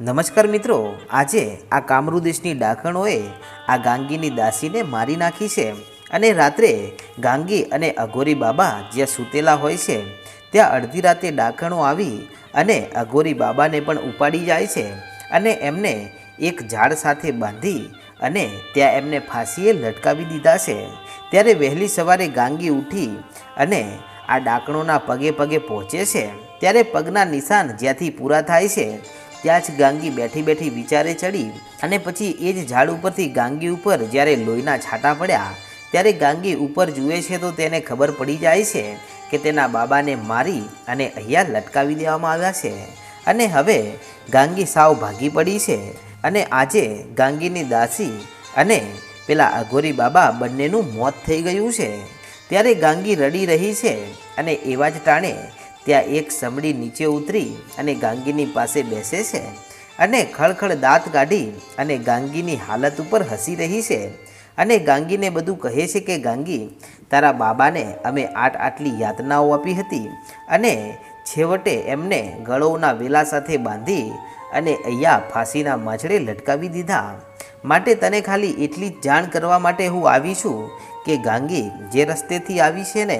નમસ્કાર મિત્રો, આજે આ કામરૂ દેશની ડાકણોએ આ ગાંગીની દાસીને મારી નાખી છે અને રાત્રે ગાંગી અને અઘોરી બાબા જ્યાં સૂતેલા હોય છે, ત્યાં અડધી રાતે ડાકણો આવી અને અઘોરી બાબાને પણ ઉપાડી જાય છે અને એમને એક ઝાડ સાથે બાંધી અને ત્યાં એમને ફાંસીએ લટકાવી દીધા છે. ત્યારે વહેલી સવારે ગાંગી ઉઠી અને આ ડાકણોના પગે પગે પહોંચે છે. ત્યારે પગના નિશાન જ્યાંથી પૂરા થાય છે ત્યાં જ ગાંગી બેઠી બેઠી વિચારે ચડી અને પછી એ જ ઝાડ ઉપરથી ગાંગી ઉપર જ્યારે લોહીના છાંટા પડ્યા, ત્યારે ગાંગી ઉપર જુએ છે તો તેને ખબર પડી જાય છે કે તેના બાબાને મારી અને અહીંયા લટકાવી દેવામાં આવ્યા છે. અને હવે ગાંગી સાવ ભાગી પડી છે અને આજે ગાંગીની દાસી અને પેલા અઘોરી બાબા બંનેનું મોત થઈ ગયું છે. ત્યારે ગાંગી રડી રહી છે અને એવા જ ટાણે ત્યાં એક સમડી નીચે ઉતરી અને ગાંગીની પાસે બેસે છે અને ખળખળ દાંત કાઢી અને ગાંગીની હાલત ઉપર હસી રહી છે. અને ગાંગીને બધું કહે છે કે, ગાંગી, તારા બાબાને અમે આટ આટલી યાતનાઓ આપી હતી અને છેવટે એમને ગળોના વેલા સાથે બાંધી અને અહીંયા ફાંસીના માછડે લટકાવી દીધા. માટે તને ખાલી એટલી જ જાણ કરવા માટે હું આવી છું કે ગાંગી જે રસ્તેથી આવી છે ને,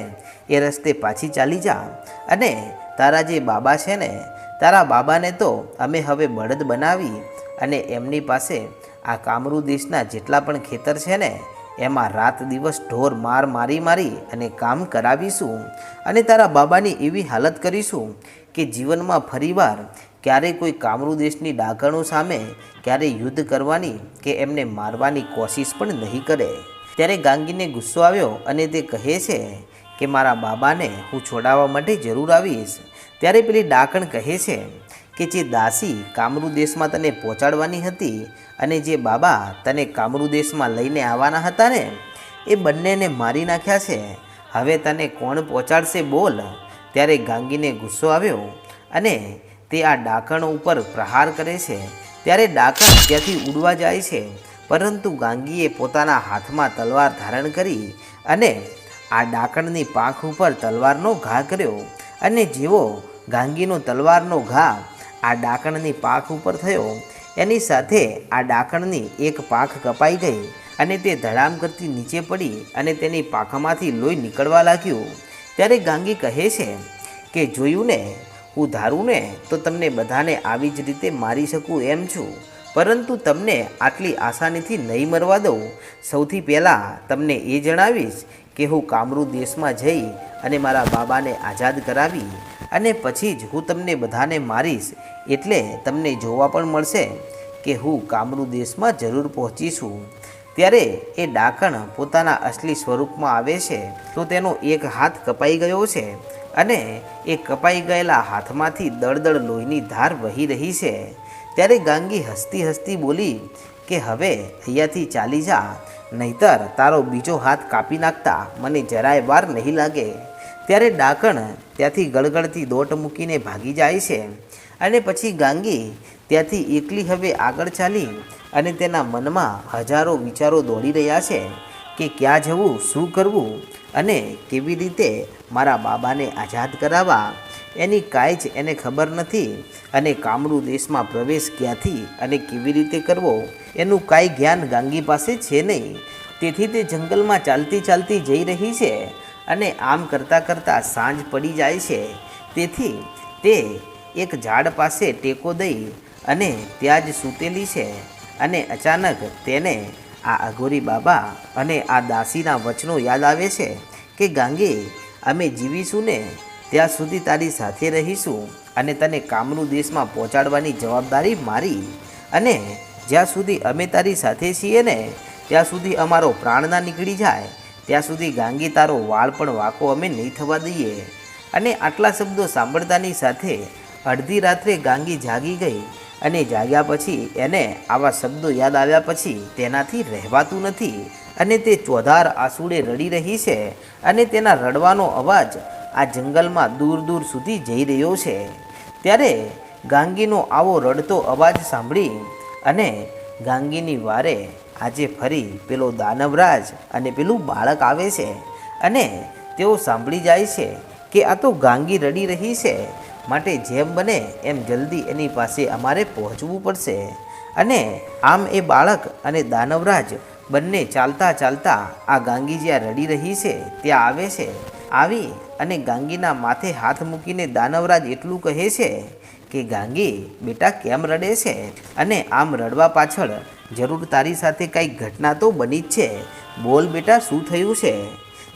એ રસ્તે પાછી ચાલી જા અને તારા જે બાબા છે ને, તારા બાબાને તો અમે હવે બળદ બનાવી અને એમની પાસે આ કામરૂ દેશના જેટલા પણ ખેતર છે ને, એમાં રાત દિવસ ઢોર માર મારી મારી અને કામ કરાવીશું અને તારા બાબાની એવી હાલત કરીશું કે જીવનમાં ફરીવાર ક્યારેય કોઈ કામરૂ દેશની ડાકણો સામે ક્યારેય યુદ્ધ કરવાની કે એમને મારવાની કોશિશ પણ નહીં કરે. ત્યારે ગાંગીને ગુસ્સો આવ્યો અને તે કહે છે કે મારા બાબાને હું છોડાવવા માટે જરૂર આવીશ. ત્યારે પેલી ડાકણ કહે છે કે જે દાસી કામરૂ દેશમાં તને પહોંચાડવાની હતી અને જે બાબા તને કામરૂ દેશમાં લઈને આવવાના હતા ને, એ બંનેને મારી નાખ્યા છે. હવે તને કોણ પહોંચાડશે બોલ. ત્યારે ગાંગીને ગુસ્સો આવ્યો અને તે આ ડાકણ ઉપર પ્રહાર કરે છે. ત્યારે ડાકણ ત્યાંથી ઉડવા જાય છે. પરંતુ ગાંગીએ પોતાના હાથમાં તલવાર ધારણ કરી અને આ ડાકણની પાંખ ઉપર તલવારનો ઘા કર્યો અને જેવો ગાંગીનો તલવારનો ઘા આ ડાકણની પાંખ ઉપર થયો, એની સાથે આ ડાકણની એક પાંખ કપાઈ ગઈ અને તે ધડામ કરતી નીચે પડી અને તેની પાંખમાંથી લોહી નીકળવા લાગ્યું. ત્યારે ગાંગી કહે છે કે, જોયું ને, હું ધારું ને, તો તમને બધાને આવી જ રીતે મારી શકું એમ છું. પરંતુ તમને આટલી આસાનીથી નહીં મરવા દઉં. સૌથી પહેલાં તમને એ જણાવીશ કે હું કામરૂ દેશમાં જઈ અને મારા બાબાને આઝાદ કરાવી અને પછી જ હું તમને બધાને મારીશ એટલે તમને જોવા પણ મળશે કે હું કામરૂ દેશમાં જરૂર પહોંચીશું ત્યારે એ ડાકણ પોતાના અસલી સ્વરૂપમાં આવે છે તો તેનો એક હાથ કપાઈ ગયો છે અને એ કપાઈ ગયેલા હાથમાંથી દળદળ લોહીની ધાર વહી રહી છે. ત્યારે ગાંગી હસતી હસતી બોલી કે, હવે અહીંયાથી ચાલી જા, નહીતર તારો બીજો હાથ કાપી નાખતા મને જરાય વાર નહીં લાગે. ત્યારે ડાકણ ત્યાંથી ગળગળતી દોટ મૂકીને ભાગી જાય છે અને પછી ગાંગી ત્યાંથી એકલી હવે આગળ ચાલી અને તેના મનમાં હજારો વિચારો દોડી રહ્યા છે કે, ક્યાં જવું, શું કરવું અને કેવી રીતે મારા બાબાને આઝાદ કરાવવા? એની કાંઈ જ એને ખબર નથી અને કામરૂ દેશમાં પ્રવેશ ક્યાંથી અને કેવી રીતે કરવો, એનું કાંઈ જ્ઞાન ગાંગી પાસે છે નહીં. તેથી તે જંગલમાં ચાલતી ચાલતી જઈ રહી છે અને આમ કરતાં કરતાં સાંજ પડી જાય છે. તેથી તે એક ઝાડ પાસે ટેકો દઈ અને ત્યાં જ સૂતેલી છે અને અચાનક તેને આ અઘોરી બાબા અને આ દાસીના વચનો યાદ આવે છે કે ગાંગી, અમે જીવીશું ને? ત્યાં સુધી તારી સાથે રહીશું અને તને કામરૂ દેશમાં પહોંચાડવાની જવાબદારી મારી. અને જ્યાં સુધી અમે તારી સાથે છીએ ને, ત્યાં સુધી અમારો પ્રાણ ના નીકળી જાય. ત્યાં સુધી ગાંગી તારો વાળ પણ વાંકો અમે નહીં થવા દઈએ. અને આટલા શબ્દો સાંભળતાની સાથે અડધી રાત્રે ગાંગી જાગી ગઈ અને જાગ્યા પછી એને આવા શબ્દો યાદ આવ્યા પછી તેનાથી રહેવાતું નથી. અને તે ચોધાર આંસુડે રડી રહી છે અને તેના રડવાનો અવાજ આ જંગલમાં દૂર દૂર સુધી જઈ રહ્યો છે. ત્યારે ગાંગીનો આવો રડતો અવાજ સાંભળી અને ગાંગીની વારે આજે ફરી પેલો દાનવરાજ અને પેલું બાળક આવે છે અને તેઓ સાંભળી જાય છે કે આ તો ગાંગી રડી રહી છે, માટે જેમ બને એમ જલ્દી એની પાસે અમારે પહોંચવું પડશે. અને આમ એ બાળક અને દાનવરાજ બંને ચાલતા ચાલતા આ ગાંગી જ્યાં રડી રહી છે, ત્યાં આવે છે. આવી અને ગાંગીના માથે હાથ મૂકીને દાનવરાજ એટલું કહે છે કે, ગાંગી, બેટા કેમ રડે છે? અને આમ રડવા પાછળ જરૂર તારી સાથે કંઈક ઘટના તો બની જ છે. બોલ બેટા, શું થયું છે?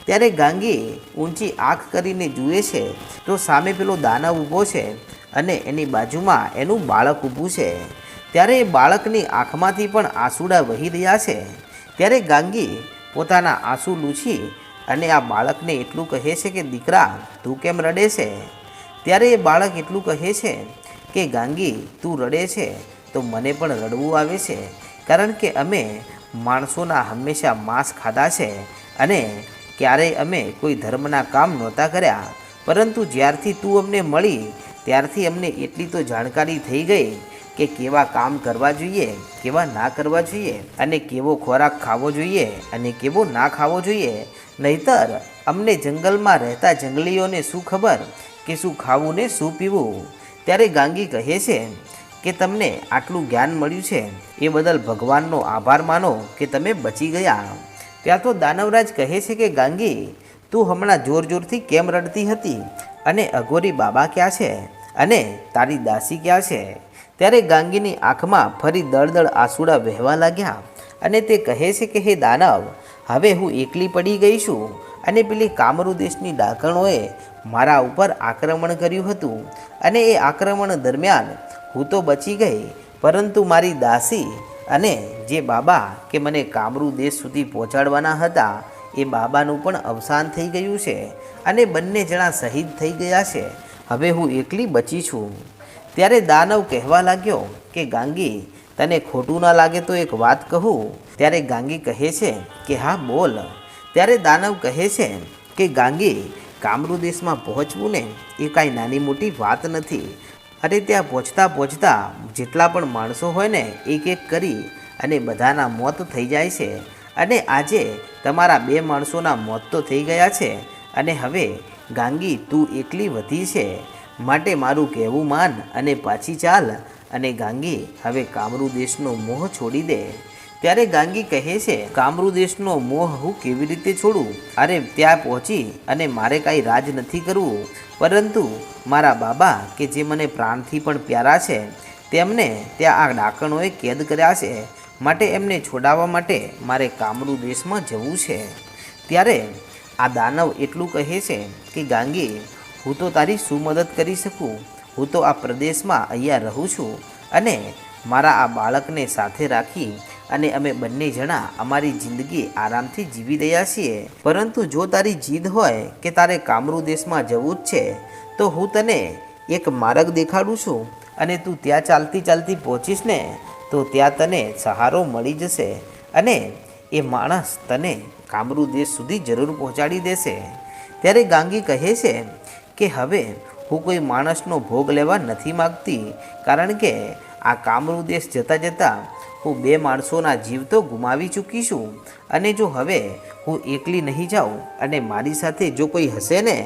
ત્યારે ગાંગી ઊંચી આંખ કરીને જુએ છે તો સામે પેલો દાનવ ઊભો છે અને એની બાજુમાં એનું બાળક ઊભું છે. ત્યારે એ બાળકની આંખમાંથી પણ આંસુડા વહી રહ્યા છે. ત્યારે ગાંગી પોતાના આંસુ લૂછી અને આ બાળકને એટલું કહે છે કે, દીકરા, તું કેમ રડે છે? ત્યારે એ બાળક એટલું કહે છે કે, ગાંગી, તું રડે છે તો મને પણ રડવું આવે છે, કારણ કે અમે માણસોના હંમેશા માંસ ખાધા છે અને ક્યારેય અમે કોઈ ધર્મના કામ નહોતા કર્યા. પરંતુ જ્યારથી તું અમને મળી, ત્યારથી અમને એટલી તો જાણકારી થઈ ગઈ કે કેવા કામ કરવા જોઈએ, કેવા ના કરવા જોઈએ, અને કેવો ખોરાક ખાવો જોઈએ, અને કેવો ના ખાવો જોઈએ. નહીતર, અમને જંગલમાં રહેતા જંગલીઓને શું ખબર કે શું ખાવું ને શું પીવું? ત્યારે ગાંગી કહે છે કે, તમને આટલું જ્ઞાન મળ્યું છે. એ બદલ ભગવાનનો આભાર માનો કે તમે બચી ગયા. ત્યાં તો દાનવરાજ કહે છે કે, ગાંગી, તું હમણાં જોર જોરથી કેમ રડતી હતી? અને અઘોરી બાબા ક્યાં છે? અને તારી દાસી ક્યાં છે? ત્યારે ગાંગીની આંખમાં ફરી દળદળ આંસુડા વહેવા લાગ્યા અને તે કહે છે કે, હે દાનવ, હવે હું એકલી પડી ગઈ છું અને પેલી કામરૂ દેશની ડાકણોએ મારા ઉપર આક્રમણ કર્યું હતું અને એ આક્રમણ દરમિયાન હું તો બચી ગઈ, પરંતુ મારી દાસી અને જે બાબા કે મને કામરૂ દેશ સુધી પહોંચાડવાના હતા, એ બાબાનું પણ અવસાન થઈ ગયું છે અને બંને જણા શહીદ થઈ ગયા છે. હવે હું એકલી બચી છું. ત્યારે દાનવ કહેવા લાગ્યો કે, ગાંગી, તને ખોટું ના લાગે તો એક વાત કહું. ત્યારે ગાંગી કહે છે કે, હા, બોલ. ત્યારે દાનવ કહે છે કે, ગાંગી, કામરૂ દેશમાં પહોંચવું ને એ કાંઈ નાની મોટી વાત નથી. અને ત્યાં પહોંચતા પહોંચતા જેટલા પણ માણસો હોય ને, એક એક કરી અને બધાના મોત થઈ જાય છે. અને આજે તમારા બે માણસોના મોત તો થઈ ગયા છે. અને હવે ગાંગી, તું એકલી વધી છે. માટે મારું કહેવું માન અને પાછી ચાલ. અને ગાંગી, હવે કામરૂ દેશનો મોહ છોડી દે. ત્યારે ગાંગી કહે છે, કામરૂ દેશનો મોહ હું કેવી રીતે છોડું? અરે, ત્યાં પહોંચી અને મારે કાંઈ રાજ નથી કરવું. પરંતુ મારા બાબા, કે જે મને પ્રાણથી પણ પ્યારા છે, તેમને ત્યાં આ ડાકણોએ કેદ કર્યા છે. માટે એમને છોડાવવા માટે મારે કામરૂ દેશમાં જવું છે. ત્યારે આ દાનવ એટલું કહે છે કે, ગાંગી હું તો તારી શું મદદ કરી શકું. હું તો આ પ્રદેશમાં અહીંયા રહું છું અને મારા આ બાળકને સાથે રાખી અને અમે બંને જણા અમારી જિંદગી આરામથી જીવી રહ્યા છીએ. પરંતુ જો તારી જીદ હોય કે તારે કામરૂ દેશમાં જવું જ છે, તો હું તને એક માર્ગ દેખાડું છું અને તું ત્યાં ચાલતી ચાલતી પહોંચીશ ને, તો ત્યાં તને સહારો મળી જશે અને એ માણસ તને કામરૂ દેશ સુધી જરૂર પહોંચાડી દેશે. ત્યારે ગાંગી કહે છે કે હવે હું કોઈ માણસનો ભોગ લેવા નથી માગતી, કારણ કે આ કામરૂ દેશ જતાં જતાં હું બે માણસોના જીવ તો ગુમાવી ચૂકી છું. અને જો હવે હું એકલી નહીં જાઉં અને મારી સાથે જો કોઈ હશે ને,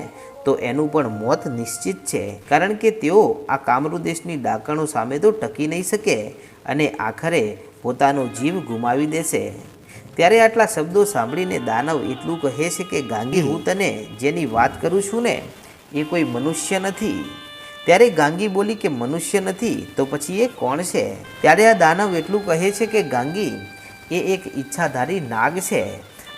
તો એનું પણ મોત નિશ્ચિત છે. કારણ કે તેઓ આ કામરૂ દેશની ડાકણો સામે તો ટકી નહીં શકે અને આખરે પોતાનો જીવ ગુમાવી દેશે. ત્યારે આટલા શબ્દો સાંભળીને દાનવ એટલું કહે છે કે, ગાંગી, હું તને જેની વાત કરું છું ને એ કોઈ મનુષ્ય નથી. ત્યારે ગાંગી બોલી કે મનુષ્ય નથી, તો પછી એ કોણ છે? ત્યારે આ દાનવ એટલું કહે છે કે ગાંગી, એ એક ઈચ્છાધારી નાગ છે.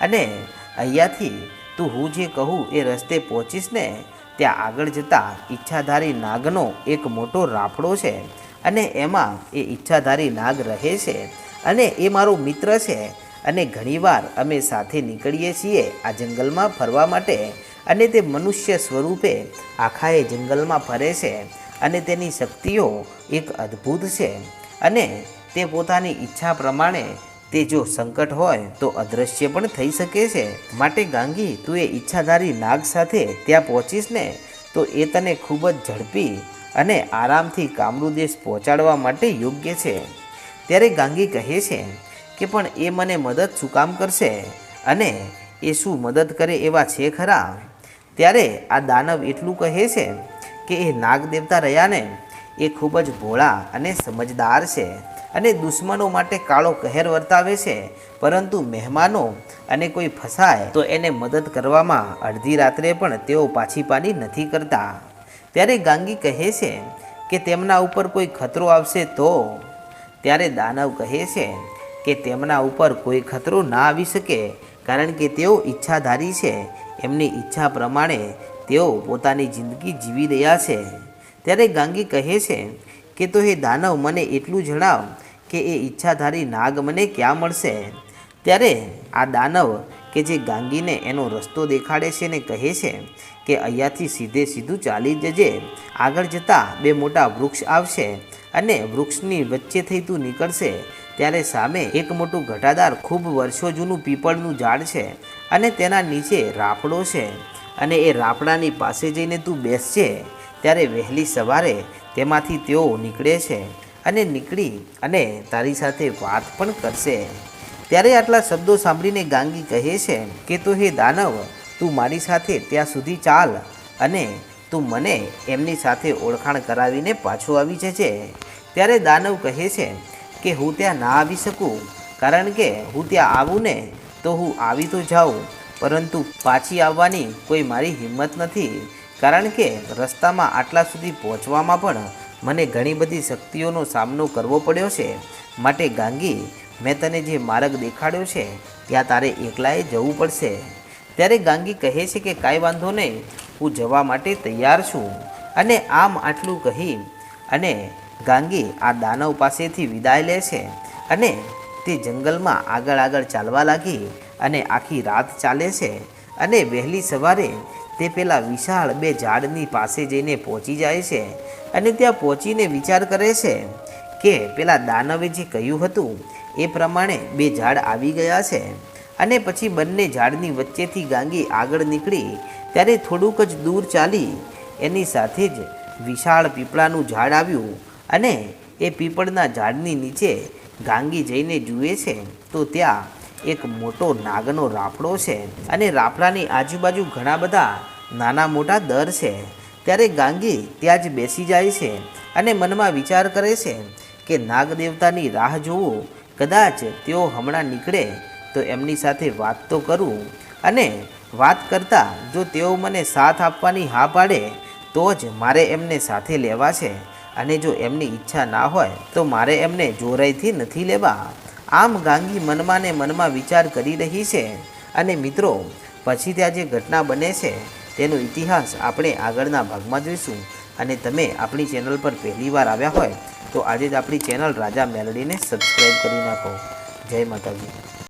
અને અહીંયાથી તું હું જે કહું એ રસ્તે પહોંચીશ ને, ત્યાં આગળ જતાં ઈચ્છાધારી નાગનો એક મોટો રાફડો છે. અને એમાં એ ઈચ્છાધારી નાગ રહે છે. અને એ મારો મિત્ર છે. અને ઘણીવાર અમે સાથે નીકળીએ છીએ આ જંગલમાં ફરવા માટે. અને તે મનુષ્ય સ્વરૂપે આખા એ જંગલમાં ફરે છે અને તેની શક્તિઓ એક અદ્ભુત છે. અને તે પોતાની ઈચ્છા પ્રમાણે તે જો સંકટ હોય તો અદૃશ્ય પણ થઈ શકે છે. માટે ગાંગી, તું એ ઈચ્છાધારી નાગ સાથે ત્યાં પહોંચીશ ને તો એ તને ખૂબ જ ઝડપી અને આરામથી કામરૂ દેશ પહોંચાડવા માટે યોગ્ય છે. ત્યારે ગાંગી કહે છે કે, પણ એ મને મદદ શું કામ કરશે? અને એ શું મદદ કરે એવા છે ખરા? ત્યારે આ દાનવ એટલું કહે છે કે એ નાગ દેવતા રહ્યા ને એ ખૂબ જ ભોળા અને સમજદાર છે અને દુશ્મનો માટે કાળો કહેર વર્તાવે છે, પરંતુ મહેમાનો અને કોઈ ફસાય તો એને મદદ કરવામાં અડધી રાત્રે પણ તેઓ પાછી પાડી નથી કરતા. ત્યારે ગાંગી કહે છે કે તેમના ઉપર કોઈ ખતરો આવશે તો? ત્યારે દાનવ કહે છે કે તેમના ઉપર કોઈ ખતરો ના આવી શકે, કારણ કે તેઓ ઈચ્છાધારી છે એમની ઈચ્છા પ્રમાણે તેઓ પોતાની જિંદગી જીવી રહ્યા છે. ત્યારે ગાંગી કહે છે કે, તો હે દાનવ, મને એટલું જણાવ કે એ ઈચ્છાધારી નાગ મને ક્યાં મળશે? ત્યારે આ દાનવ કે જે ગાંગીને એનો રસ્તો દેખાડે છે ને કહે છે કે, અહીંયાથી સીધે સીધું ચાલી જજે. આગળ જતાં બે મોટા વૃક્ષ આવશે અને વૃક્ષની વચ્ચે થઈ તું નીકળશે. ત્યારે સામે એક મોટું ઘટાદાર ખૂબ વર્ષો જૂનું પીપળનું ઝાડ છે. અને તેના નીચે રાફડો છે. અને એ રાફડાની પાસે જઈને તું બેસશે ત્યારે વહેલી સવારે તેમાંથી તેઓ નીકળે છે અને નીકળી અને તારી સાથે વાત પણ કરશે. ત્યારે આટલા શબ્દો સાંભળીને ગાંગી કહે છે કે, તો હે દાનવ, તું મારી સાથે ત્યાં સુધી ચાલ અને તું મને એમની સાથે ઓળખાણ કરાવીને પાછો આવી જજે. ત્યારે દાનવ કહે છે કે, હું ત્યાં ના આવી શકું, કારણ કે હું ત્યાં આવું ને તો હું આવી તો જાઉં, પરંતુ પાછી આવવાની કોઈ મારી હિંમત નથી. કારણ કે રસ્તામાં આટલા સુધી પહોંચવામાં પણ મને ઘણી બધી શક્તિઓનો સામનો કરવો પડ્યો છે. માટે ગાંગી, મેં તને જે માર્ગ દેખાડ્યો છે, ત્યાં તારે એકલાએ જવું પડશે. ત્યારે ગાંગી કહે છે કે કાંઈ વાંધો નહીં, હું જવા માટે તૈયાર છું. અને આમ આટલું કહી અને ગાંગી આ દાનવ પાસેથી વિદાય લે છે. અને તે જંગલમાં આગળ આગળ ચાલવા લાગી અને આખી રાત ચાલે છે. અને વહેલી સવારે તે પેલા વિશાળ બે ઝાડની પાસે જઈને પહોંચી જાય છે અને ત્યાં પહોંચીને વિચાર કરે છે કે પેલા દાનવે જે કહ્યું હતું, એ પ્રમાણે બે ઝાડ આવી ગયા છે. અને પછી બંને ઝાડની વચ્ચેથી ગાંગી આગળ નીકળી ત્યારે થોડુંક જ દૂર ચાલી એની સાથે જ વિશાળ પીપળાનું ઝાડ આવ્યું અને એ પીપળના ઝાડની નીચે ગાંગી જઈને જુએ છે, તો ત્યાં એક મોટો નાગનો રાફડો છે અને રાફડાની આજુબાજુ ઘણા બધા નાના મોટા દર છે. ત્યારે ગાંગી ત્યાં જ બેસી જાય છે અને મનમાં વિચાર કરે છે કે નાગ દેવતાની રાહ જોવું કદાચ તેઓ હમણાં નીકળે તો એમની સાથે વાત તો કરું અને વાત કરતાં જો તેઓ મને સાથ આપવાની હા પાડે તો જ મારે એમને સાથે લેવા છે. અને જો એમની ઈચ્છા ના હોય, તો મારે એમને જોરાઈથી નથી લેવા. આમ ગાંગી મનમાં ને મનમાં વિચાર કરી રહી છે. અને મિત્રો, પછી ત્યાં જે ઘટના બને છે, તેનો ઇતિહાસ આપણે આગળના ભાગમાં જોઈશું. અને તમે આપણી ચેનલ પર પહેલીવાર આવ્યા હોય, તો આજે જ આપણી ચેનલ રાજા મેલડીને સબસ્ક્રાઈબ કરી નાખો. જય માતાજી.